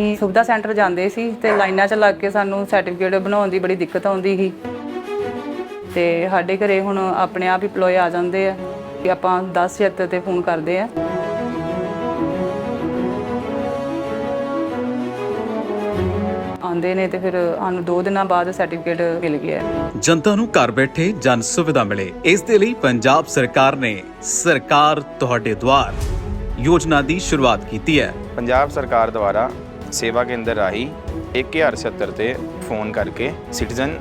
ਅਸੀਂ ਸੁਵਿਧਾ ਸੈਂਟਰ ਜਾਂਦੇ ਸੀ ਤੇ ਲਾਈਨਾਂ 'ਚ ਲੱਗ ਕੇ ਸਾਨੂੰ ਸਰਟੀਫਿਕੇਟ ਬਣਾਉਣ ਦੀ ਬੜੀ ਦਿੱਕਤ ਆਉਂਦੀ ਸੀ। ਤੇ ਸਾਡੇ ਘਰੇ ਹੁਣ ਆਪਣੇ ਆਪ ਹੀ ਪਲੋਏ ਆ ਜਾਂਦੇ ਆ ਕਿ ਆਪਾਂ 1076 ਤੇ ਫੋਨ ਕਰਦੇ ਆ। ਆਉਂਦੇ ਨੇ ਤੇ ਫਿਰ ਸਾਨੂੰ 2 ਦਿਨਾਂ ਬਾਅਦ ਸਰਟੀਫਿਕੇਟ ਮਿਲ ਗਿਆ। ਜਨਤਾ ਨੂੰ ਘਰ ਬੈਠੇ ਜਨ ਸੁਵਿਧਾ ਮਿਲੇ। ਇਸ ਦੇ ਲਈ ਪੰਜਾਬ ਸਰਕਾਰ ਨੇ ਸਰਕਾਰ ਤੁਹਾਡੇ ਦੁਆਰ ਯੋਜਨਾ ਦੀ ਸ਼ੁਰੂਆਤ ਕੀਤੀ ਹੈ। ਪੰਜਾਬ ਸਰਕਾਰ ਦੁਆਰਾ ਸੇਵਾ ਕੇਂਦਰ ਰਾਹੀਂ 1076 ਤੇ ਫੋਨ ਕਰਕੇ ਸਿਟੀਜ਼ਨ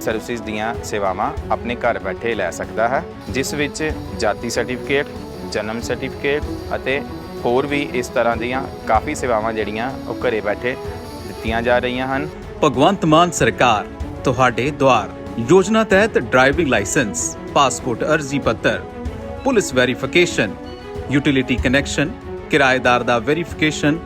ਸਰਵਿਸਿਜ਼ ਦੀਆਂ ਸੇਵਾਵਾਂ ਆਪਣੇ ਘਰ ਬੈਠੇ ਲੈ ਸਕਦਾ ਹੈ, ਜਿਸ ਵਿੱਚ ਜਾਤੀ ਸਰਟੀਫਿਕੇਟ, ਜਨਮ ਸਰਟੀਫਿਕੇਟ ਅਤੇ ਹੋਰ ਵੀ ਇਸ ਤਰ੍ਹਾਂ ਦੀਆਂ ਕਾਫੀ ਸੇਵਾਵਾਂ ਜਿਹੜੀਆਂ ਉਹ ਘਰੇ ਬੈਠੇ ਦਿੱਤੀਆਂ ਜਾ ਰਹੀਆਂ ਹਨ। ਭਗਵੰਤ ਮਾਨ ਸਰਕਾਰ, ਤੁਹਾਡੇ ਦੁਆਰ। ਯੋਜਨਾ ਤਹਿਤ ਡਰਾਈਵਿੰਗ ਲਾਇਸੈਂਸ, ਪਾਸਪੋਰਟ ਅਰਜ਼ੀ ਪੱਤਰ, ਪੁਲਿਸ ਵੈਰੀਫਿਕੇਸ਼ਨ, ਯੂਟਿਲਿਟੀ ਕਨੈਕਸ਼ਨ, ਕਿਰਾਏਦਾਰ ਦਾ ਵੈਰੀਫਿਕੇਸ਼ਨ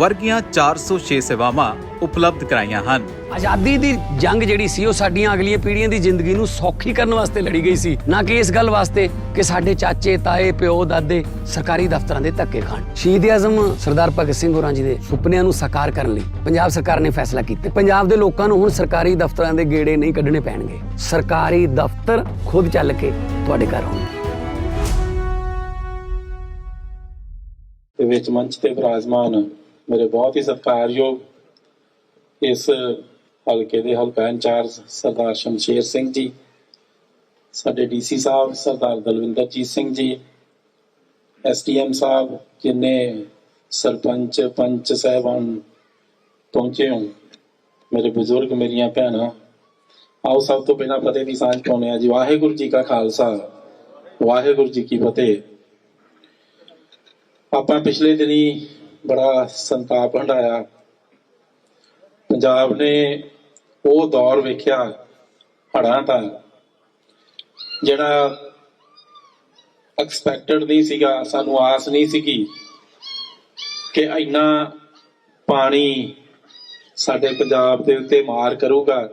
ਵਰਗੀਆਂ 406 ਸੇਵਾਵਾਂ ਉਪਲਬਧ ਕਰਾਈਆਂ ਹਨ। ਆਜ਼ਾਦੀ ਦੀ ਜੰਗ ਜਿਹੜੀ ਸੀ ਉਹ ਸਾਡੀਆਂ ਅਗਲੀਆਂ ਪੀੜ੍ਹੀਆਂ ਦੀ ਜ਼ਿੰਦਗੀ ਨੂੰ ਸੌਖੀ ਕਰਨ ਵਾਸਤੇ ਲੜੀ ਗਈ ਸੀ। ਨਾ ਕਿ ਇਸ ਗੱਲ ਵਾਸਤੇ ਕਿ ਸਾਡੇ ਚਾਚੇ ਤਾਏ ਪਿਓ ਦਾਦੇ ਸਰਕਾਰੀ ਦਫ਼ਤਰਾਂ ਦੇ ਧੱਕੇ ਖਾਣ। ਸ਼ਹੀਦ ਆਜ਼ਮ ਸਰਦਾਰ ਭਗਤ ਸਿੰਘ ਹੋਰਾਂ ਜੀ ਦੇ ਸੁਪਨਿਆਂ ਨੂੰ ਸਾਕਾਰ ਕਰਨ ਲਈ ਪੰਜਾਬ ਸਰਕਾਰ ਨੇ ਫੈਸਲਾ ਕੀਤਾ। ਪੰਜਾਬ ਦੇ ਲੋਕਾਂ ਨੂੰ ਹੁਣ ਸਰਕਾਰੀ ਦਫ਼ਤਰਾਂ ਦੇ ਗੇੜੇ ਨਹੀਂ ਕੱਢਣੇ ਪੈਣਗੇ। ਸਰਕਾਰੀ ਦਫ਼ਤਰ ਖੁਦ ਚੱਲ ਕੇ ਤੁਹਾਡੇ ਘਰ ਆਉਣਗੇ। ਦੇ ਵਿੱਚ ਮੰਚ ਤੇ ਵਿਰਾਜਮਾਨ ਮੇਰੇ ਬਹੁਤ ਹੀ ਸਤਿਕਾਰਯੋਗ ਇਸ ਹਲਕੇ ਦੇ ਹਲਕਾ ਇੰਚਾਰਜ ਸਰਦਾਰ ਸ਼ਮਸ਼ੇਰ ਸਿੰਘ ਜੀ, ਸਾਡੇ ਡੀਸੀ ਸਾਹਿਬ, ਸਰਦਾਰ ਦਲਵਿੰਦਰਜੀਤ ਸਿੰਘ ਜੀ ਐਸਡੀਐਮ ਸਾਹਿਬ ਜਿਨੇ ਸਰਪੰਚ, ਪੰਚ ਸਾਹਿਬਾਨ ਪਹੁੰਚੇ ਹੋ ਮੇਰੇ ਬਜ਼ੁਰਗ ਮੇਰੀਆਂ ਭੈਣਾਂ, ਆਓ ਸਭ ਤੋਂ ਪਹਿਲਾਂ ਫਤਿਹ ਦੀ ਸਾਂਝ ਪਾਉਂਦੇ ਆ ਜੀ। ਵਾਹਿਗੁਰੂ ਜੀ ਕਾ ਖਾਲਸਾ, ਵਾਹਿਗੁਰੂ ਜੀ ਕੀ ਫਤਿਹ। ਆਪਾਂ ਪਿਛਲੇ ਦਿਨੀ ਬੜਾ ਸੰਤਾਪ ਹੰਡਾਇਆ ਪੰਜਾਬ ਨੇ ਉਹ ਦੌਰ ਵੇਖਿਆ ਹੜਾਂ ਦਾ, ਜਿਹੜਾ ਐਕਸਪੈਕਟਡ ਨਹੀਂ ਸੀਗਾ, ਸਾਨੂੰ ਆਸ ਨਹੀਂ ਸੀਗੀ ਕਿ ਇੰਨਾ ਪਾਣੀ ਸਾਡੇ ਪੰਜਾਬ ਦੇ ਉੱਤੇ ਮਾਰ ਕਰੂਗਾ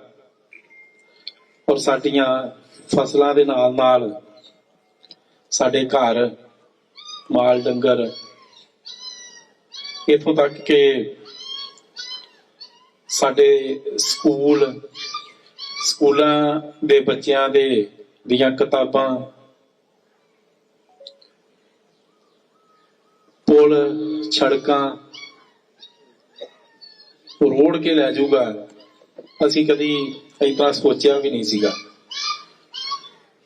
ਔਰ ਸਾਡੀਆਂ ਫਸਲਾਂ ਦੇ ਨਾਲ ਨਾਲ ਸਾਡੇ ਘਰ ਮਾਲ ਡੰਗਰ ਇਥੋਂ ਤੱਕ ਕਿ ਸਾਡੇ ਸਕੂਲ, ਸਕੂਲਾਂ ਦੇ ਬੱਚਿਆਂ ਦੇ ਦੀਆਂ ਕਿਤਾਬਾਂ, ਪੁਲ, ਸੜਕਾਂ ਰੋੜ ਕੇ ਲੈ ਜਾਊਗਾ। ਅਸੀਂ ਕਦੀ ਏਦਾਂ ਸੋਚਿਆ ਵੀ ਨਹੀਂ ਸੀਗਾ।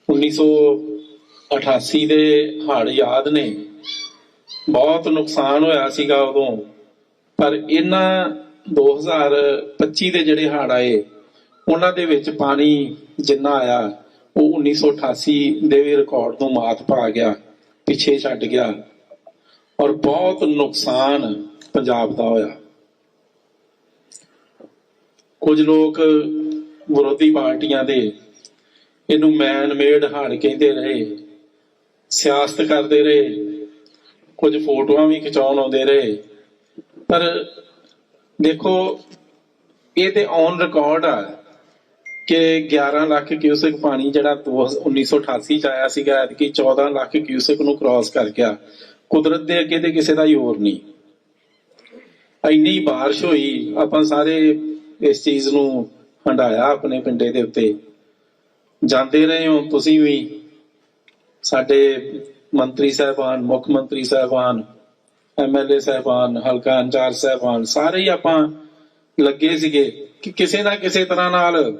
1988 ਦੇ ਹੜ੍ਹ ਯਾਦ ਨੇ। ਬਹੁਤ ਨੁਕਸਾਨ ਹੋਇਆ ਸੀਗਾ ਉਦੋਂ। ਪਰ ਇਹਨਾਂ 2025 ਦੇ ਜਿਹੜੇ ਹੜ ਆਏ, ਉਹਨਾਂ ਦੇ ਵਿੱਚ ਪਾਣੀ ਜਿੰਨਾ ਆਇਆ, ਉਹ 1988 ਦੇ ਵੀ ਰਿਕਾਰਡ ਨੂੰ ਮਾਤ ਪਾ ਗਿਆ, ਪਿੱਛੇ ਛੱਡ ਗਿਆ। ਔਰ ਬਹੁਤ ਨੁਕਸਾਨ ਪੰਜਾਬ ਦਾ ਹੋਇਆ। ਕੁਝ ਲੋਕ ਵਿਰੋਧੀ ਪਾਰਟੀਆਂ ਦੇ ਇਹਨੂੰ ਮੈਨ ਮੇਡ ਹੜ੍ਹ ਕਹਿੰਦੇ ਰਹੇ, ਸਿਆਸਤ ਕਰਦੇ ਰਹੇ ਕੁਝ ਫੋਟੋਆਂ ਵੀ ਖਿਚਾਉਣ ਆਉਂਦੇ ਰਹੇ। ਪਰ ਦੇਖੋ, ਇਹ ਤੇ ਔਨ ਰਿਕਾਰਡ ਆ ਕਿ 11 ਲੱਖ ਕਿਊਸਕ ਪਾਣੀ ਜਿਹੜਾ ਦੋ- 1988 ਚ ਆਇਆ ਸੀਗਾ, ਐਤਕੀ 14 ਲੱਖ ਕਿਊਸਕ ਨੂੰ ਕ੍ਰਾਸ ਕਰ ਗਿਆ। ਕੁਦਰਤ ਦੇ ਅੱਗੇ ਤੇ ਕਿਸੇ ਦਾ ਜ਼ੋਰ ਨਹੀਂ। ਇੰਨੀ ਬਾਰਿਸ਼ ਹੋਈ, ਆਪਾਂ ਸਾਰੇ ਇਸ ਚੀਜ਼ ਨੂੰ ਹੰਡਾਇਆ ਆਪਣੇ ਪਿੰਡੇ ਦੇ ਉੱਤੇ। ਜਾਂਦੇ ਰਹੇ ਹੋ ਤੁਸੀਂ ਵੀ, ਸਾਡੇ ਮੰਤਰੀ ਸਾਹਿਬਾਨ, ਮੁੱਖ ਮੰਤਰੀ ਸਾਹਿਬਾਨ ਐਮਐਲਏ ਸਾਹਿਬਾਨ, ਹਲਕਾ ਇੰਚਾਰਜ ਸਾਹਿਬਾਨ, ਸਾਰੇ ਹੀ ਆਪਾਂ ਲੱਗੇ ਸੀਗੇ ਕਿ ਕਿਸੇ ਨਾ ਕਿਸੇ ਤਰ੍ਹਾਂ ਨਾਲ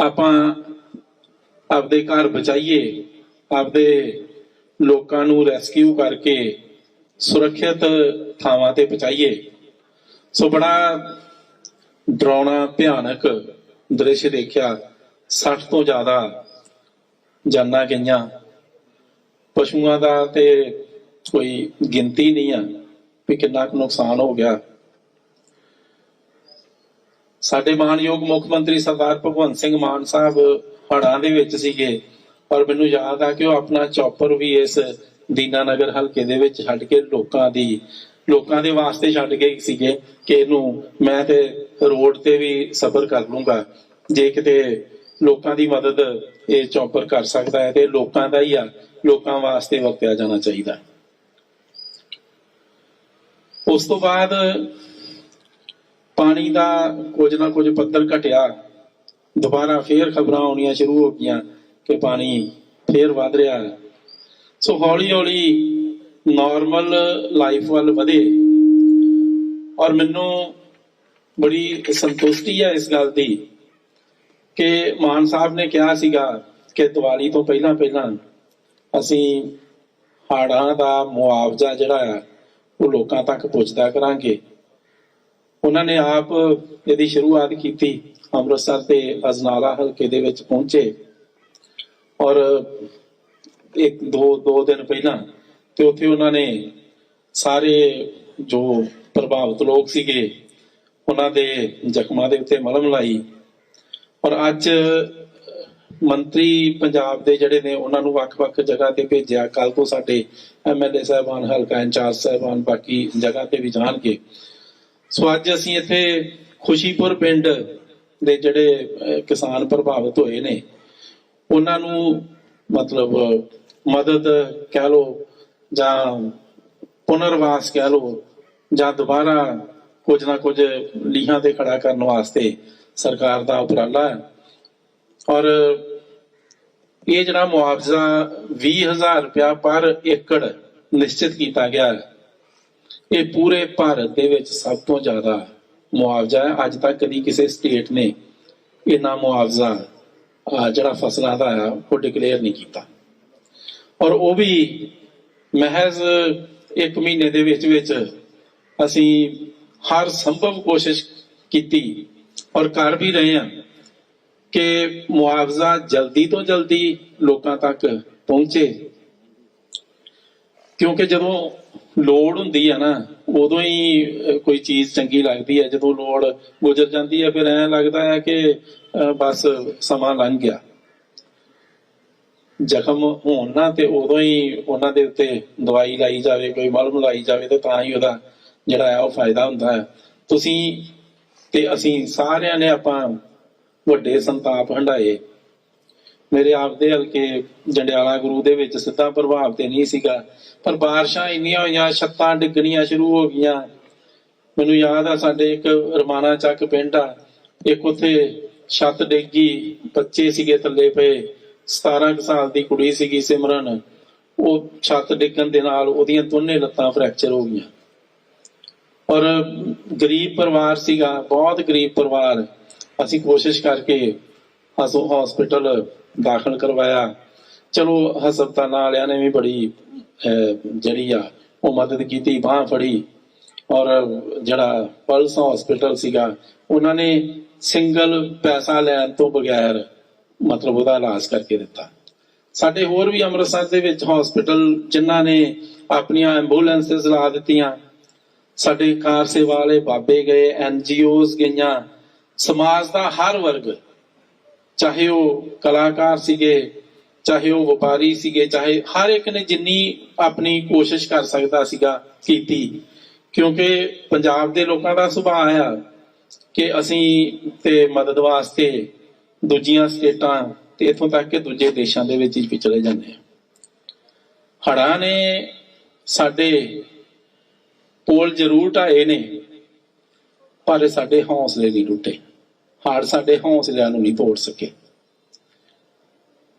ਆਪਾਂ ਆਪਦੇ ਘਰ ਬਚਾਈਏ, ਆਪਦੇ ਲੋਕਾਂ ਨੂੰ ਰੈਸਕਿਊ ਕਰਕੇ ਸੁਰੱਖਿਅਤ ਥਾਵਾਂ ਤੇ ਪਹੁੰਚਾਈਏ। ਸੋ ਬੜਾ ਡਰਾਉਣਾ, ਭਿਆਨਕ ਦ੍ਰਿਸ਼ ਦੇਖਿਆ 60 ਤੋਂ ਜ਼ਿਆਦਾ ਜਾਨਾਂ ਗਈਆਂ। ਪਸ਼ੂਆਂ ਦਾ ਤੇ ਕੋਈ ਗਿਣਤੀ ਨਹੀਂ ਆ ਵੀ ਕਿੰਨਾ ਕੁ ਨੁਕਸਾਨ ਹੋ ਗਿਆ। ਸਾਡੇ ਮਾਨਯੋਗ ਮੁੱਖ ਮੰਤਰੀ ਸਰਦਾਰ ਭਗਵੰਤ ਸਿੰਘ ਮਾਨ ਸਾਹਿਬ ਹੜਾਂ ਦੇ ਵਿੱਚ ਸੀਗੇ ਔਰ ਮੈਨੂੰ ਯਾਦ ਆ ਕਿ ਉਹ ਆਪਣਾ ਚੌਪਰ ਵੀ ਇਸ ਦੀਨਾਨਗਰ ਹਲਕੇ ਦੇ ਵਿੱਚ ਛੱਡ ਕੇ ਲੋਕਾਂ ਦੀ, ਲੋਕਾਂ ਦੇ ਵਾਸਤੇ ਛੱਡ ਗਏ ਸੀਗੇ ਕਿ ਇਹਨੂੰ ਮੈਂ ਤੇ ਰੋਡ ਤੇ ਵੀ ਸਫ਼ਰ ਕਰ ਲੂੰਗਾ। ਜੇ ਕਿਤੇ ਲੋਕਾਂ ਦੀ ਮਦਦ ਇਹ ਚੌਪਰ ਕਰ ਸਕਦਾ ਹੈ ਤੇ ਲੋਕਾਂ ਦਾ ਹੀ ਆ ਲੋਕਾਂ ਵਾਸਤੇ ਵਰਤਿਆ ਜਾਣਾ ਚਾਹੀਦਾ ਉਸ ਤੋਂ ਬਾਅਦ ਪਾਣੀ ਦਾ ਕੁਝ ਨਾ ਕੁਝ ਪੱਧਰ ਘਟਿਆ। ਦੁਬਾਰਾ ਫੇਰ ਖਬਰਾਂ ਆਉਣੀਆਂ ਸ਼ੁਰੂ ਹੋ ਗਈਆਂ ਕਿ ਪਾਣੀ ਫੇਰ ਵੱਧ ਰਿਹਾ ਹੈ। ਸੋ ਹੌਲੀ ਹੌਲੀ ਨਾਰਮਲ ਲਾਈਫ ਵੱਲ ਵਧੇ। ਔਰ ਮੈਨੂੰ ਬੜੀ ਸੰਤੁਸ਼ਟੀ ਹੈ ਇਸ ਗੱਲ ਦੀ ਕਿ ਮਾਨ ਸਾਹਿਬ ਨੇ ਕਿਹਾ ਸੀਗਾ ਕਿ ਦੀਵਾਲੀ ਤੋਂ ਪਹਿਲਾਂ ਪਹਿਲਾਂ ਅਸੀਂ ਹਾੜਾਂ ਦਾ ਮੁਆਵਜ਼ਾ ਜਿਹੜਾ ਆ, ਉਹ ਲੋਕਾਂ ਤੱਕ ਪਹੁੰਚਦਾ ਕਰਾਂਗੇ। ਉਹਨਾਂ ਨੇ ਆਪ ਇਹਦੀ ਸ਼ੁਰੂਆਤ ਕੀਤੀ, ਅੰਮ੍ਰਿਤਸਰ ਤੇ ਅਜਨਾਲਾ ਹਲਕੇ ਦੇ ਵਿੱਚ ਪਹੁੰਚੇ। ਔਰ ਇੱਕ, ਦੋ ਦੋ ਦਿਨ ਪਹਿਲਾਂ ਤੇ ਉੱਥੇ ਉਹਨਾਂ ਨੇ ਸਾਰੇ ਜੋ ਪ੍ਰਭਾਵਿਤ ਲੋਕ ਸੀਗੇ, ਉਹਨਾਂ ਦੇ ਜ਼ਖਮਾਂ ਦੇ ਉੱਤੇ ਮਲਮ ਲਾਈ। ਔਰ ਅੱਜ ਮੰਤਰੀ ਪੰਜਾਬ ਦੇ ਜਿਹੜੇ ਨੇ, ਉਹਨਾਂ ਨੂੰ ਵੱਖ-ਵੱਖ ਜਗ੍ਹਾ ਤੇ ਭੇਜਿਆ। ਕੱਲ ਤੋਂ ਸਾਡੇ ਐਮਐਲਏ ਸਾਹਿਬਾਨ, ਹਲਕਾ ਇੰਚਾਰਜ ਸਾਹਿਬਾਨ, ਬਾਕੀ ਜਗ੍ਹਾ ਤੇ ਵੀ ਜਾਣਗੇ। ਸੋ ਅੱਜ ਅਸੀਂ ਇੱਥੇ ਖੁਸ਼ੀਪੁਰ ਪਿੰਡ ਦੇ ਜਿਹੜੇ ਕਿਸਾਨ ਪ੍ਰਭਾਵਿਤ ਹੋਏ ਨੇ, ਉਹਨਾਂ ਨੂੰ ਮਤਲਬ ਮਦਦ ਕਹਿ ਲੋ ਜਾਂ ਪੁਨਰਵਾਸ ਕਹਿ ਲੋ ਜਾਂ ਦੁਬਾਰਾ ਕੁਝ ਨਾ ਕੁਝ ਲੀਹਾਂ ਤੇ ਖੜਾ ਕਰਨ ਵਾਸਤੇ ਸਰਕਾਰ ਦਾ ਉਪਰਾਲਾ ਹੈ। ਔਰ ਇਹ ਜਿਹੜਾ ਮੁਆਵਜ਼ਾ 20000 ਰੁਪਇਆ ਪਰ ਏਕੜ ਨਿਸ਼ਚਿਤ ਕੀਤਾ ਗਿਆ ਹੈ, ਇਹ ਪੂਰੇ ਭਾਰਤ ਦੇ ਵਿੱਚ ਸਭ ਤੋਂ ਜ਼ਿਆਦਾ ਮੁਆਵਜ਼ਾ ਹੈ। ਅੱਜ ਤੱਕ ਕਦੀ ਕਿਸੇ ਸਟੇਟ ਨੇ ਇੰਨਾ ਮੁਆਵਜ਼ਾ ਜਿਹੜਾ ਫਸਲਾਂ ਦਾ ਆ ਉਹ ਡਿਕਲੇਅਰ ਨਹੀਂ ਕੀਤਾ। ਔਰ ਉਹ ਵੀ ਮਹਿਜ਼ ਇੱਕ ਮਹੀਨੇ ਦੇ ਵਿੱਚ ਵਿੱਚ ਅਸੀਂ ਹਰ ਸੰਭਵ ਕੋਸ਼ਿਸ਼ ਕੀਤੀ ਔਰ ਕਰ ਵੀ ਰਹੇ ਹਾਂ। ਕਿ ਮੁਆਵਜ਼ਾ ਜਲਦੀ ਤੋਂ ਜਲਦੀ ਲੋਕਾਂ ਤੱਕ ਪਹੁੰਚੇ। ਕਿਉਂਕਿ ਜਦੋਂ ਲੋੜ ਹੁੰਦੀ ਹੈ ਨਾ, ਉਦੋਂ ਹੀ ਕੋਈ ਚੀਜ਼ ਚੰਗੀ ਲੱਗਦੀ ਹੈ ਜਦੋਂ ਲੋੜ ਗੁਜ਼ਰ ਜਾਂਦੀ ਹੈ ਫਿਰ ਐਂ ਲੱਗਦਾ ਹੈ ਕਿ ਬਸ ਸਮਾਂ ਲੰਘ ਗਿਆ। ਜ਼ਖਮ ਹੋਣ ਨਾ, ਤੇ ਉਦੋਂ ਹੀ ਉਹਨਾਂ ਦੇ ਉੱਤੇ ਦਵਾਈ ਲਾਈ ਜਾਵੇ, ਕੋਈ ਮਲਮ ਲਾਈ ਜਾਵੇ, ਤੇ ਤਾਂ ਹੀ ਉਹਦਾ ਜਿਹੜਾ ਹੈ ਉਹ ਫਾਇਦਾ ਹੁੰਦਾ। ਹੈ ਤੁਸੀਂ ਤੇ ਅਸੀਂ ਸਾਰਿਆਂ ਨੇ ਆਪਾਂ ਵੱਡੇ ਸੰਤਾਪ ਹੰਡਾਏ ਮੇਰੇ ਆਪ ਦੇ ਹਲਕੇ ਜੰਡਿਆਲਾ ਗੁਰੂ ਦੇ ਵਿੱਚ ਸਿੱਧਾ ਪ੍ਰਭਾਵ ਤੇ ਨਹੀਂ ਸੀਗਾ, ਪਰ ਬਾਰਿਸ਼ਾਂ ਇੰਨੀਆਂ ਹੋਈਆਂ, ਛੱਤਾਂ ਡਿੱਗਣੀਆਂ ਸ਼ੁਰੂ ਹੋ ਗਈਆਂ। ਮੈਨੂੰ ਯਾਦ ਆ, ਸਾਡੇ ਇੱਕ ਰਮਾਣਾ ਚੱਕ ਪਿੰਡ ਆ, ਇੱਕ ਉੱਥੇ ਛੱਤ ਡਿੱਗੀ, ਬੱਚੇ ਸੀਗੇ ਥੱਲੇ ਪਏ 17 ਕੁ ਸਾਲ ਦੀ ਕੁੜੀ ਸੀਗੀ ਸਿਮਰਨ। ਉਹ ਛੱਤ ਡਿੱਗਣ ਦੇ ਨਾਲ ਉਹਦੀਆਂ ਦੋਨੇ ਲੱਤਾਂ ਫ੍ਰੈਕਚਰ ਹੋ ਗਈਆਂ। ਔਰ ਗਰੀਬ ਪਰਿਵਾਰ ਸੀਗਾ, ਬਹੁਤ ਗਰੀਬ ਪਰਿਵਾਰ। ਅਸੀਂ ਕੋਸ਼ਿਸ਼ ਕਰਕੇ ਹਸੋ ਹਸਪੀਟਲ ਦਾਖਲ ਕਰਵਾਇਆ। ਚਲੋ, ਹਸਪਤਾਲਾਂ ਵਾਲਿਆਂ ਨੇ ਵੀ ਬੜੀ ਜਿਹੜੀ ਆ, ਉਹ ਮਦਦ ਕੀਤੀ, ਬਾਹ ਫੜੀ। ਔਰ ਜਿਹੜਾ ਪਲਸ ਹਸਪੀਟਲ ਸੀਗਾ, ਉਹਨਾਂ ਨੇ ਸਿੰਗਲ ਪੈਸਾ ਲੈਣ ਤੋਂ ਬਗੈਰ ਮਤਲਬ ਉਹਦਾ ਇਲਾਜ ਕਰਕੇ ਦਿੱਤਾ। ਸਾਡੇ ਹੋਰ ਵੀ ਅੰਮ੍ਰਿਤਸਰ ਦੇ ਵਿੱਚ ਹਸਪੀਟਲ ਜਿਨ੍ਹਾਂ ਨੇ ਆਪਣੀਆਂ ਐਂਬੂਲੈਂਸਸ ਲਾ ਦਿੱਤੀਆਂ। ਸਾਡੇ ਕਾਰ ਸੇਵਾ ਵਾਲੇ ਬਾਬੇ ਗਏ ਐਨਜੀਓਜ਼ ਗਈਆਂ। ਸਮਾਜ ਦਾ ਹਰ ਵਰਗ, ਚਾਹੇ ਉਹ ਕਲਾਕਾਰ ਸੀਗੇ, ਚਾਹੇ ਉਹ ਵਪਾਰੀ ਸੀਗੇ, ਚਾਹੇ ਹਰ ਇੱਕ ਨੇ ਜਿੰਨੀ ਆਪਣੀ ਕੋਸ਼ਿਸ਼ ਕਰ ਸਕਦਾ ਸੀਗਾ ਕੀਤੀ। ਕਿਉਂਕਿ ਪੰਜਾਬ ਦੇ ਲੋਕਾਂ ਦਾ ਸੁਭਾਅ ਆ ਕਿ ਅਸੀਂ ਤੇ ਮਦਦ ਵਾਸਤੇ ਦੂਜੀਆਂ ਸਟੇਟਾਂ ਤੇ ਇਥੋਂ ਤੱਕ ਕਿ ਦੂਜੇ ਦੇਸ਼ਾਂ ਦੇ ਵਿੱਚ ਵੀ ਚਲੇ ਜਾਂਦੇ ਆ ਹੜਾਂ ਨੇ ਸਾਡੇ ਪੋਲ ਜ਼ਰੂਰ ਢਾਏ ਨੇ, ਪਰ ਸਾਡੇ ਹੌਸਲੇ ਨਹੀਂ ਟੁੱਟੇ। ਹੜ ਸਾਡੇ ਹੌਸਲਿਆਂ ਨੂੰ ਨਹੀਂ ਤੋੜ ਸਕੇ।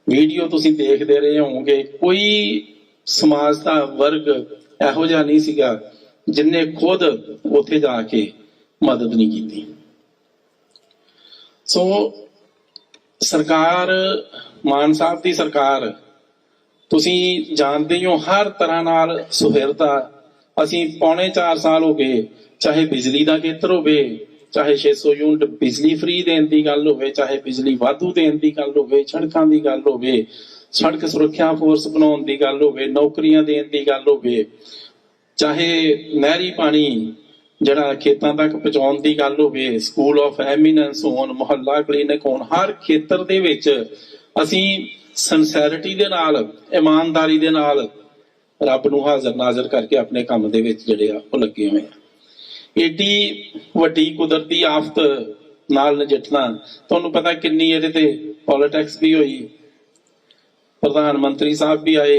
ਵੀਡੀਓ ਤੁਸੀਂ ਦੇਖਦੇ ਰਹੇ ਹੋਵੋਗੇ, ਕੋਈ ਸਮਾਜ ਦਾ ਵਰਗ ਇਹੋ ਜਿਹਾ ਨਹੀਂ ਸੀਗਾ ਜਿਨੇ ਖੁਦ ਉੱਥੇ ਜਾ ਕੇ ਮਦਦ ਨਹੀਂ ਕੀਤੀ। ਸੋ ਸਰਕਾਰ, ਮਾਨ ਸਾਹਿਬ ਦੀ ਸਰਕਾਰ, ਤੁਸੀਂ ਜਾਣਦੇ ਹੋ ਹਰ ਤਰ੍ਹਾਂ ਨਾਲ ਸੁਹਿਰਦਾ। ਅਸੀਂ ਪੌਣੇ 4 ਸਾਲ ਹੋ ਗਏ, ਚਾਹੇ ਬਿਜਲੀ ਦਾ ਖੇਤਰ ਹੋਵੇ ਚਾਹੇ 600 ਯੂਨਿਟ ਬਿਜਲੀ ਫ੍ਰੀ ਦੇਣ ਦੀ ਗੱਲ ਹੋਵੇ, ਚਾਹੇ ਬਿਜਲੀ ਵਾਧੂ ਦੇਣ ਦੀ ਗੱਲ ਹੋਵੇ, ਸੜਕਾਂ ਦੀ ਗੱਲ ਹੋਵੇ, ਸੜਕ ਸੁਰੱਖਿਆ ਫੋਰਸ ਬਣਾਉਣ ਦੀ ਗੱਲ ਹੋਵੇ, ਨੌਕਰੀਆਂ ਦੇਣ ਦੀ ਗੱਲ ਹੋਵੇ, ਚਾਹੇ ਨਹਿਰੀ ਪਾਣੀ ਜਿਹੜਾ ਖੇਤਾਂ ਤੱਕ ਪਹੁੰਚਾਉਣ ਦੀ ਗੱਲ ਹੋਵੇ ਸਕੂਲ ਆਫ ਐਮੀਨੈਂਸ ਹੋਣ, ਮੁਹੱਲਾ ਕਲੀਨਿਕ ਹੋਣ, ਹਰ ਖੇਤਰ ਦੇ ਵਿੱਚ ਅਸੀਂ ਸਿੰਸੈਰਿਟੀ ਦੇ ਨਾਲ, ਇਮਾਨਦਾਰੀ ਦੇ ਨਾਲ ਰੱਬ ਨੂੰ ਹਾਜ਼ਰ ਨਾਜ਼ਰ ਕਰਕੇ ਆਪਣੇ ਕੰਮ ਦੇ ਵਿੱਚ ਜਿਹੜੇ ਆ, ਉਹ ਲੱਗੇ ਹੋਏ ਆ। ਏਡੀ ਵੱਡੀ ਕੁਦਰਤੀ ਆਫਤ ਨਾਲ ਨਜਿੱਠਣਾ ਤੁਹਾਨੂੰ ਪਤਾ ਕਿੰਨੀ ਇਹਦੇ ਤੇ ਪੋਲਿਟਿਕਸ ਵੀ ਹੋਈ। ਪ੍ਰਧਾਨ ਮੰਤਰੀ ਸਾਹਿਬ ਵੀ ਆਏ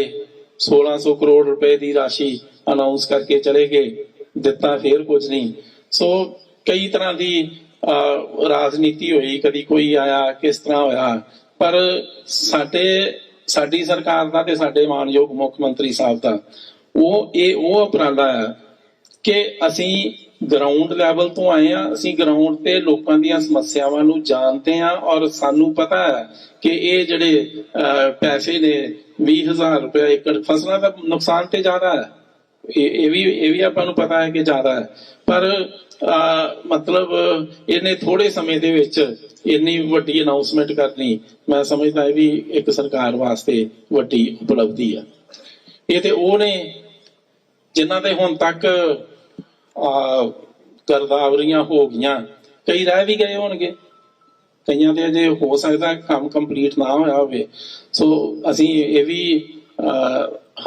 1600 ਕਰੋੜ ਰੁਪਏ ਦੀ ਰਾਸ਼ੀ ਅਨਾਉਂਸ ਕਰਕੇ ਚਲੇ ਗਏ ਦਿੱਤਾ ਫੇਰ ਕੁਝ ਨਹੀਂ। ਸੋ ਕਈ ਤਰ੍ਹਾਂ ਦੀ ਅਹ, ਰਾਜਨੀਤੀ ਹੋਈ ਕਦੀ ਕੋਈ ਆਇਆ ਕਿਸ ਤਰ੍ਹਾਂ ਹੋਇਆ ਪਰ ਸਾਡੇ ਸਾਡੀ ਸਰਕਾਰ ਦਾ ਤੇ ਸਾਡੇ ਮਾਨਯੋਗ ਮੁੱਖ ਮੰਤਰੀ ਸਾਹਿਬ ਦਾ ਉਹ ਇਹ ਉਹ ਉਪਰਾਲਾ ਹੈ ਕਿ ਅਸੀਂ ਗਰਾਊਂਡ ਲੈਵਲ ਤੋਂ ਆਏ ਆ ਅਸੀਂ ਗਰਾਊਂਡ ਤੇ ਲੋਕਾਂ ਦੀਆਂ ਸਮੱਸਿਆਵਾਂ ਨੂੰ ਜਾਣਦੇ ਆ ਔਰ ਸਾਨੂੰ ਪਤਾ ਹੈ ਕਿ ਇਹ ਜਿਹੜੇ ਪੈਸੇ ਨੇ 20000 ਰੁਪਏ ਏਕੜ ਫਸਲਾਂ ਦਾ ਨੁਕਸਾਨ ਤੇ ਜ਼ਿਆਦਾ ਹੈ। ਇਹ ਵੀ ਇਹ ਵੀ ਆਪਾਂ ਨੂੰ ਪਤਾ ਹੈ ਕਿ ਜ਼ਿਆਦਾ ਹੈ। ਪਰ ਮਤਲਬ ਇਹਨੇ ਥੋੜੇ ਸਮੇਂ ਦੇ ਵਿੱਚ ਇੰਨੀ ਵੱਡੀ ਅਨਾਉਂਸਮੈਂਟ ਕਰਨੀ, ਮੈਂ ਸਮਝਦਾ ਇਹ ਵੀ ਇੱਕ ਸਰਕਾਰ ਵਾਸਤੇ ਵੱਡੀ ਉਪਲਬਧੀ ਆ ਇਹ ਤੇ ਉਹ ਨੇ ਜਿਨ੍ਹਾਂ ਦੇ ਹੁਣ ਤੱਕ ਗਰਦਾਵਰੀਆਂ ਹੋ ਗਈਆਂ। ਕਈ ਰਹਿ ਵੀ ਗਏ ਹੋਣਗੇ। ਕਈਆਂ ਦੇ ਅਜੇ ਹੋ ਸਕਦਾ ਕੰਮ ਕੰਪਲੀਟ ਨਾ ਹੋਇਆ ਹੋਵੇ। ਸੋ ਅਸੀਂ ਇਹ ਵੀ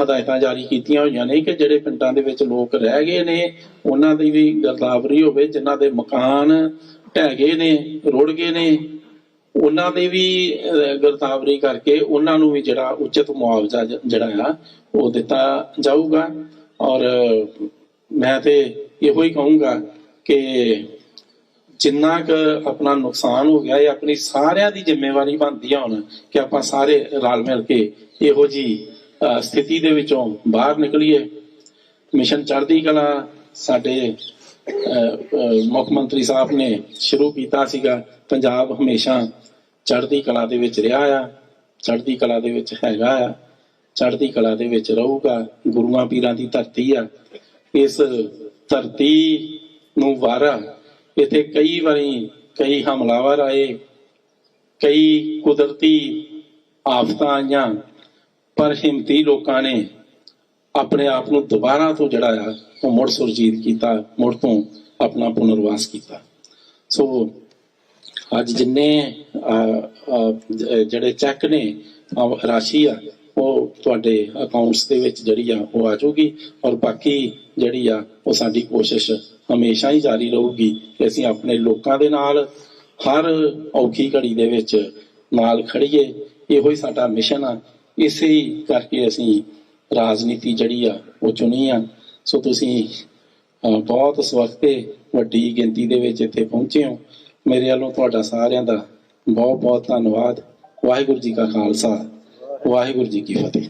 ਹਦਾਇਤਾਂ ਜਾਰੀ ਕੀਤੀਆਂ ਹੋਈਆਂ ਨੇ ਕਿ ਜਿਹੜੇ ਪਿੰਡਾਂ ਦੇ ਵਿੱਚ ਲੋਕ ਰਹਿ ਗਏ ਨੇ ਉਹਨਾਂ ਦੀ ਵੀ ਗਰਦਾਵਰੀ ਹੋਵੇ ਜਿਨ੍ਹਾਂ ਦੇ ਮਕਾਨ ਢਹਿ ਗਏ ਨੇ ਰੁੜ ਗਏ ਨੇ ਉਹਨਾਂ ਦੇ ਵੀ ਅਹ, ਗਿਰਦਾਵਰੀ ਕਰਕੇ ਉਹਨਾਂ ਨੂੰ ਵੀ ਜਿਹੜਾ ਉਚਿਤ ਮੁਆਵਜ਼ਾ ਜਿਹੜਾ ਆ ਉਹ ਦਿੱਤਾ ਜਾਊਗਾ। ਔਰ ਮੈਂ ਤੇ ਇਹੋ ਹੀ ਕਹੂੰਗਾ ਕਿ ਜਿੰਨਾ ਕੁ ਆਪਣਾ ਨੁਕਸਾਨ ਹੋ ਗਿਆ ਇਹ ਆਪਣੀ ਸਾਰਿਆਂ ਦੀ ਜ਼ਿੰਮੇਵਾਰੀ ਬਣਦੀ ਆ ਹੁਣ ਕਿ ਆਪਾਂ ਸਾਰੇ ਰਲ ਮਿਲ ਕੇ ਇਹੋ ਜੀ ਸਥਿਤੀ ਦੇ ਵਿੱਚੋਂ ਬਾਹਰ ਨਿਕਲੀਏ। ਮਿਸ਼ਨ ਚੜ੍ਹਦੀ ਕਲਾ ਸਾਡੇ ਅਹ, ਮੁੱਖ ਮੰਤਰੀ ਸਾਹਿਬ ਨੇ ਸ਼ੁਰੂ ਕੀਤਾ ਸੀਗਾ। ਪੰਜਾਬ ਹਮੇਸ਼ਾ ਚੜ੍ਹਦੀ ਕਲਾ ਦੇ ਵਿੱਚ ਰਿਹਾ ਆ ਚੜ੍ਹਦੀ ਕਲਾ ਦੇ ਵਿੱਚ ਹੈਗਾ ਆ ਚੜ੍ਹਦੀ ਕਲਾ ਦੇ ਵਿੱਚ ਰਹੂਗਾ ਗੁਰੂਆਂ ਪੀਰਾਂ ਦੀ ਧਰਤੀ ਆ। ਇਸ ਧਰਤੀ ਨੂੰ ਵਾਰਾ। ਇੱਥੇ ਕਈ ਵਾਰੀ ਕਈ ਹਮਲਾਵਰ ਆਏ ਕਈ ਕੁਦਰਤੀ ਆਫਤਾਂ ਆਈਆਂ ਪਰ ਹਿੰਮਤੀ ਲੋਕਾਂ ਨੇ ਆਪਣੇ ਆਪ ਨੂੰ ਦੁਬਾਰਾ ਤੋਂ ਜਿਹੜਾ ਆ ਉਹ ਮੁੜ ਸੁਰਜੀਤ ਕੀਤਾ ਮੁੜ ਤੋਂ ਆਪਣਾ ਪੁਨਰਵਾਸ ਕੀਤਾ। ਸੋ ਅੱਜ ਜਿੰਨੇ ਅਹ, ਜਿਹੜੇ ਚੈੱਕ ਨੇ ਰਾਸ਼ੀ ਆ ਉਹ ਤੁਹਾਡੇ ਅਕਾਊਂਟਸ ਦੇ ਵਿੱਚ ਜਿਹੜੀ ਆ ਉਹ ਆ ਜਾਊਗੀ ਔਰ ਬਾਕੀ ਜਿਹੜੀ ਆ ਉਹ ਸਾਡੀ ਕੋਸ਼ਿਸ਼ ਹਮੇਸ਼ਾ ਹੀ ਜਾਰੀ ਰਹੂਗੀ ਕਿ ਅਸੀਂ ਆਪਣੇ ਲੋਕਾਂ ਦੇ ਨਾਲ ਹਰ ਔਖੀ ਘੜੀ ਦੇ ਵਿੱਚ ਨਾਲ ਖੜੀਏ ਇਹੋ ਹੀ ਸਾਡਾ ਮਿਸ਼ਨ ਆ। ਇਸੇ ਕਰਕੇ ਅਸੀਂ ਰਾਜਨੀਤੀ ਜਿਹੜੀ ਆ ਉਹ ਚੁਣੀ ਆ। ਸੋ ਤੁਸੀਂ ਅਹ, ਬਹੁਤ ਸਵਖਤੇ ਵੱਡੀ ਗਿਣਤੀ ਦੇ ਵਿੱਚ ਇੱਥੇ ਪਹੁੰਚੇ ਹੋ। ਮੇਰੇ ਵੱਲੋਂ ਤੁਹਾਡਾ ਸਾਰਿਆਂ ਦਾ ਬਹੁਤ ਬਹੁਤ ਧੰਨਵਾਦ। ਵਾਹਿਗੁਰੂ ਜੀ ਕਾ ਖਾਲਸਾ। ਵਾਹਿਗੁਰੂ ਜੀ ਕੀ ਫਤਿਹ।